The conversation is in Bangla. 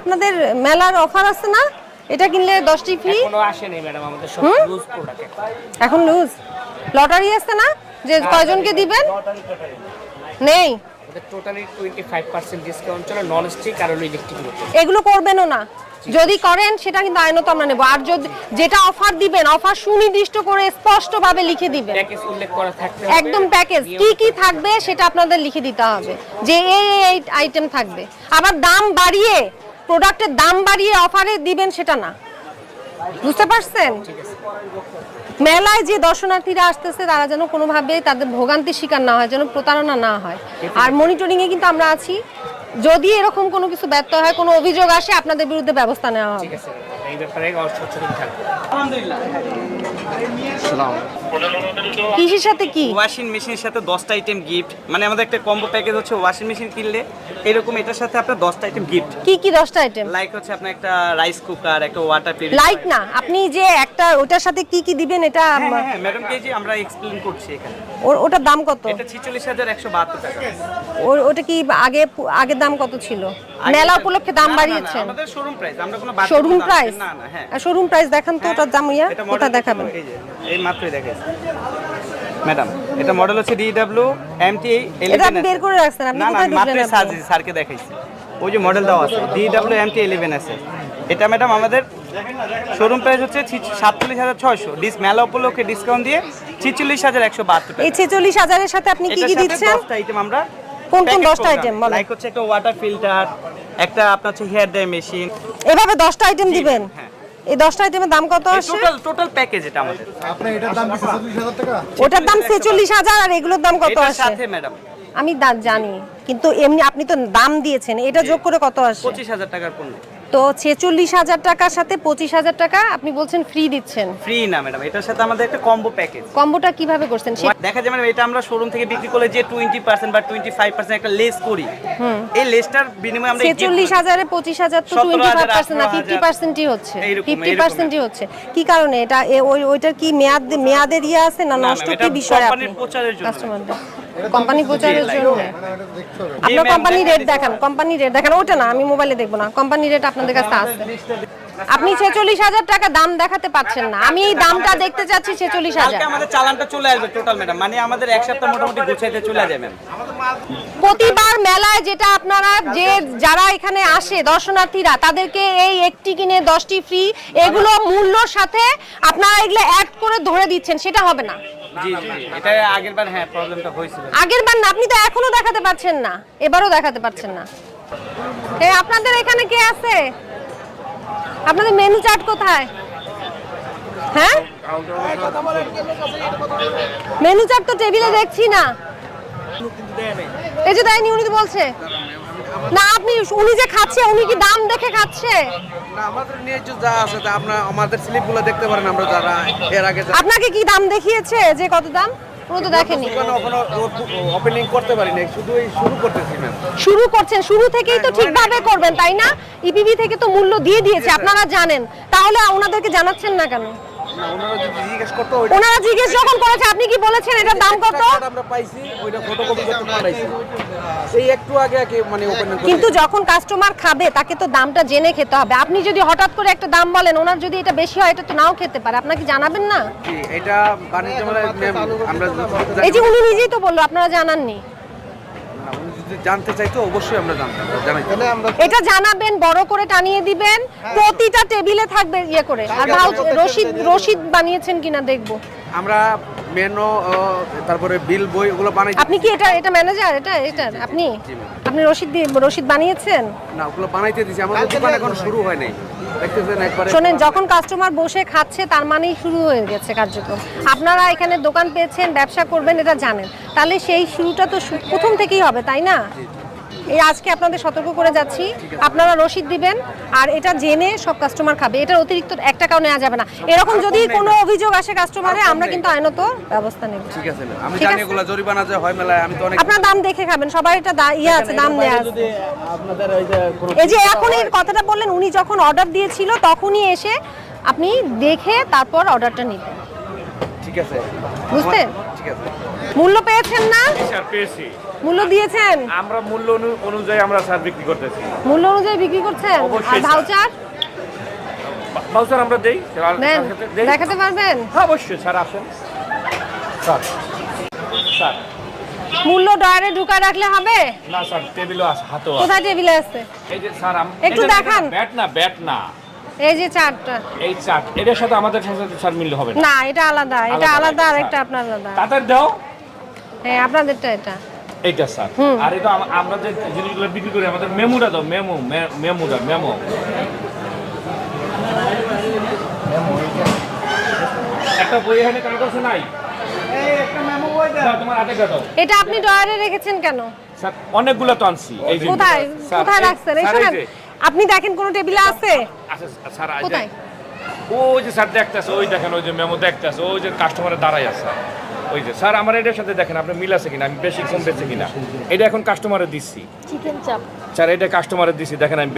আপনাদের মেলার অফার আছে না? এটা কিনলে দশটি ফ্রি কোনো আসেনি ম্যাডাম আমাদের সব লুজ প্রোডাক্ট এখন। লুজ লটারি আছে না? যে কয়জনকে দিবেন? নেই। Totally twenty five percent discount চলে নন স্টিক আর হলো ইলেকট্রিক এগুলো করবেনও না। যদি করেন সেটা কিন্তু আইনত আমরা নেব। আর যদি যেটা অফার দিবেন অফার সুনির্দিষ্ট করে স্পষ্টভাবে লিখে দিবেন। প্যাকেজ উল্লেখ করা থাকতে একদম প্যাকেজ কি কি থাকবে সেটা আপনাদের লিখে দিতে হবে। যে এই আইটেম থাকবে। আবার দাম বাড়িয়ে প্রোডাক্টের দাম বাড়িয়ে অফারে দিবেন সেটা না। বুঝতে পারছেন? মেলায় যে দর্শনার্থীরা আসতেছে, তারা যেন কোনোভাবে তাদের ভোগান্তির শিকার না হয়, যেন প্রতারণা না হয়। আর মনিটরিংয়ে কিন্তু আমরা আছি। যদি এরকম কোনো কিছু ব্যর্থ হয়, কোনো অভিযোগ আসে, আপনাদের বিরুদ্ধে ব্যবস্থা নেওয়া হবে। এই ব্যাপারে সচেতন থাকবে। কৃষির সাথে কি? ওয়াশিং মেশিনের সাথে দশটা আইটেম গিফট মানে আমাদের একটা কম্বো প্যাকেজ হচ্ছে ওয়াশিং মেশিন কিনলে এরকম এটার সাথে আপনার দশটা আইটেম গিফট কি কি দশটা আইটেম লাইক হচ্ছে আপনার একটা রাইস কুকার একটা ওয়াটার লাইক না আপনি যে একটা ওটার সাথে কি কি দিবেন এটা হ্যাঁ হ্যাঁ ম্যাডাম কে যে আমরা এক্সপ্লেন করছি এখানে। ওর- ওটার দাম কত? এটা ছিচল্লিশ হাজার একশো বাহাত্তর টাকা। ওর- ওটা কি আগে আগের দাম কত ছিল? মেলা উপলক্ষে দাম বাড়িয়েছেন। আমাদের শোরুম প্রাইস আমরা কোনো শোরুম প্রাইস না না হ্যাঁ। শোরুম প্রাইস দেখান তো ওটার দাম ইয়া model দেখাবেন। এই মাত্রই দেখাইছি। ম্যাডাম এটা মডেল হচ্ছে ডিডব্লিউ এমটি এটা আপনি বের করে রাখছেন, আপনি কোথায় মাত্রই? সার্চ স্যারকে দেখাইছি। ওই যে মডেল দেওয়া আছে ডিডব্লিউ এমটি ইলেভেন আছে এটা ম্যাডাম আমাদের শোরুম প্রাইস হচ্ছে সাতচল্লিশ হাজার ছয়শো। ডিস মেলা উপলক্ষে ডিসকাউন্ট দিয়ে ছিচল্লিশ হাজার একশো বাহাত্তর এই ছেচল্লিশ হাজারের সাথে আপনি কি কি দিচ্ছেন? আইটেম আমরা কোন কোন 10টা আইটেম বলেন? লাইক হচ্ছে একটা ওয়াটার ফিল্টার একটা আপনার হচ্ছে হেয়ার ড্রাই মেশিন এভাবে দশটা আইটেম দিবেন? হ্যাঁ। এই দশটা আইটেমের দাম কত আসে? টোটাল টোটাল প্যাকেজ এটা আমাদের। আপনি এটার দাম কি চল্লিশ হাজার টাকা? ওটার দাম ছেচল্লিশ হাজার আর এগুলোর দাম কত এটার আসে? সাথে ম্যাডাম আমি জানি। কিন্তু এমনি আপনি তো দাম দিয়েছেন এটা যোগ করে কত আসে? পঁচিশ হাজার টাকার পণ্য। তো ছেচল্লিশ হাজার টাকার সাথে পঁচিশ হাজার টাকা আপনি বলছেন ফ্রি দিচ্ছেন। ফ্রি না ম্যাডাম এটার সাথে আমাদের একটা কম্বো প্যাকেজ কম্বোটা কীভাবে করছেন? দেখা যায় ম্যাডাম এটা আমরা শোরুম থেকে বিক্রি করলে যে টোয়েন্টি পার্সেন্ট বা টোয়েন্টি ফাইভ পার্সেন্ট একটা লেস করি। এই লেসটার বিনিময়ে আমরা ছেচল্লিশ হাজারে পঁচিশ হাজার তো টোয়েন্টি ফাইভ পার্সেন্ট না ফিফটি পার্সেন্টই হচ্ছে। ফিফটি। পার্সেন্টই হচ্ছে। কি কারণে? এটা ওইটার কি মেয়াদ মেয়াদের ইয়ে আছে না না, নষ্ট কি বিষয় আপনি? প্রচারের জন্য। কোম্পানি প্রচারের জন্য। আপনার কোম্পানি রেট দেখান কোম্পানি রেট দেখান ওটা না আমি মোবাইলে দেখব না কোম্পানি রেট আপনাদের কাছে আছে। আপনি ছেচল্লিশ হাজার টাকা দাম দেখাতে পাচ্ছেন না আমি এই দামটা দেখতে চাচ্ছি ছেচল্লিশ হাজার। আমাদের চালানটা চলে আসবে টোটাল ম্যাডাম মানে আমাদের এক সপ্তাহ মোটামুটি গুছাইতে চলে যাবে। ম্যাম প্রতিবার মেলায় যেটা আপনারা যে যারা এখানে আসে দর্শনার্থীরা তাদেরকে এই একটি কিনে দশটি ফ্রি এগুলো মূল্যর সাথে আপনারা এগুলো অ্যাড করে ধরে দিচ্ছেন সেটা হবে না। এটা আগের বার হ্যাঁ প্রবলেমটা হয়েছিল। আগের বার না আপনি তো এখনও দেখাতে পারছেন না। এবারও দেখাতে পারছেন না। এ আপনাদের এখানে কে আছে? আপনাদের মেনু চার্ট কোথায়? হ্যাঁ? মেনু চার্ট তো টেবিলে দেখছি না। এই যে দেয়নি উনি তো বলছে। না আপনি উনি যে খাচ্ছে উনি কি দাম দেখে খাচ্ছে? না আমাদের যে আছে তা আপনার আমাদের স্লিপগুলো দেখতে পারেন আমরা যারা এর আগে আপনাকে কি দাম দেখিয়েছে যে কত দাম? উনি তো দেখেনি। ওপেনিং করতে পারি নাই শুধু এই শুরু করতেছি ম্যাম। শুরু করছেন শুরু থেকেই তো ঠিকভাবে করবেন তাই না? ইপিবি থেকে তো মূল্য দিয়ে দিয়েছে আপনারা জানেন। তাহলে ওনাদেরকে জানাচ্ছেন না কেন? ওনারা জিজ্ঞেস করতো ওইটা ওনারা জিজ্ঞেস যখন করেছে আপনি কি বলেছেন? এটার দাম কত? আমরা পাইছি ওইটা ফটোকপি করতে পাঠাইছি এই একটু আগে আগে মানে ওপেনিং কিন্তু যখন কাস্টমার খাবে তাকে তো দামটা জেনে খেতে হবে। আপনি যদি হঠাৎ করে একটা দাম বলেন ওনার যদি এটা বেশি হয় এটা তো নাও খেতে পারে। আপনাকে জানাবেন না? এটা বাণিজ্য মেলায় আমরা এই যে উনি নিজেই তো বলল আপনারা জানাননি। অবশ্যই আমরা জানাই এটা জানাবেন বড় করে টানিয়ে দিবেন প্রতিটা টেবিলে থাকবে ইয়ে করে। আর রশিদ রশিদ বানিয়েছেন কিনা দেখব। আমরা মেনো তারপরে বিল বই ওগুলো বানাই আপনি কি এটা এটা ম্যানেজার এটা এটা আপনি? আপনি রশিদ রশিদ বানিয়েছেন? না ওগুলো বানাইতে দিছি। আমাদের দোকান এখন শুরু হয় নাই। দেখতেছেন একবারে শোনেন যখন কাস্টমার বসে খাচ্ছে তার মানেই শুরু হয়ে গেছে কার্যক্রম। আপনারা এখানে দোকান পেয়েছেন ব্যবসা করবেন এটা জানেন। তাহলে সেই শুরুটা তো প্রথম থেকেই হবে তাই না? এই আজকে আপনাদের সতর্ক করে যাচ্ছি। আপনারা রসিদ দিবেন আর এটা জেনে সব কাস্টমার খাবে। এটার অতিরিক্ত এক টাকাও নেওয়া যাবে না। এরকম যদি কোনো অভিযোগ আসে কাস্টমারে আমরা কিন্তু আইনত ব্যবস্থা নেব। ঠিক আছে। আমি জানি। এগুলো জরিমানা যে হয় মেলায় আমি তো অনেক আপনার দাম দেখে খাবেন। সবার এটা দা- ইয়ে আছে দাম নেওয়া আছে। যদি আপনাদের ওই যে কোনো এই যে এখন এই কথাটা বললেন উনি যখন অর্ডার দিয়েছিল তখনই এসে আপনি দেখে তারপর অর্ডারটা নিতেন ঠিক আছে। বুঝতে? ঠিক আছে। মূল্য পেয়েছেন না? স্যার পেয়েছি। মূল্য দিয়েছেন? আমরা মূল্য অনুযায়ী আমরা স্যার বিক্রি করতেছি। মূল্য অনুযায়ী বিক্রি করছেন? আর অবশ্যই, স্যার। ভাউচার? আমরা দেই। স্যার, স্যার দেখাতে পারবেন? হ্যাঁ অবশ্যই স্যার আসেন। Sir sir. মূল্য ডয়ারে ঢুকা রাখলে হবে? না স্যার টেবিলও আছে হাতও আছে। কোথায় টেবিলে আছে? এই যে স্যার একটু দেখান। ব্যাট না ব্যাট না। এই যে চারটা। এই চাট এটার সাথে আমাদের সাথে মিললে হবে না। এটা আলাদা এটা আলাদা, আর আচ্ছা। একটা আপনার আলাদা। তাদের দাও। হ্যাঁ আপনাদেরটা এটা। এইটা স্যার। আর এটা আমরা যে জিনিসগুলো বিক্রি করি আমাদের মেমোটা দাও মেমো মেমোটা মেমো। একটা বই এখানে কার কাছে নাই? এটা আপনি ডয়ারে রেখেছেন কেন? স্যার অনেকগুলো তো আনছি এই কোথায়? কোথায় রাখছেন? এই শোনেন আপনি দেখেন কোন টেবিলে আছে? আচ্ছা, স্যার যে- কোথায়? ওই যে স্যার দেখতেছে ওই দেখেন ওই যে মেমো দেখতেছে ওই যে কাস্টমারে দাঁড়াই আছে। ওই যে স্যার আমার এটার সাথে দেখেন আপনি মিল আছে কিনা? আমি বেশি কম বেছে কিনা? এটা এখন কাস্টমারে দিচ্ছি। চিকেন চাপ স্যার এটা কাস্টমারে দিচ্ছি দেখেন আমি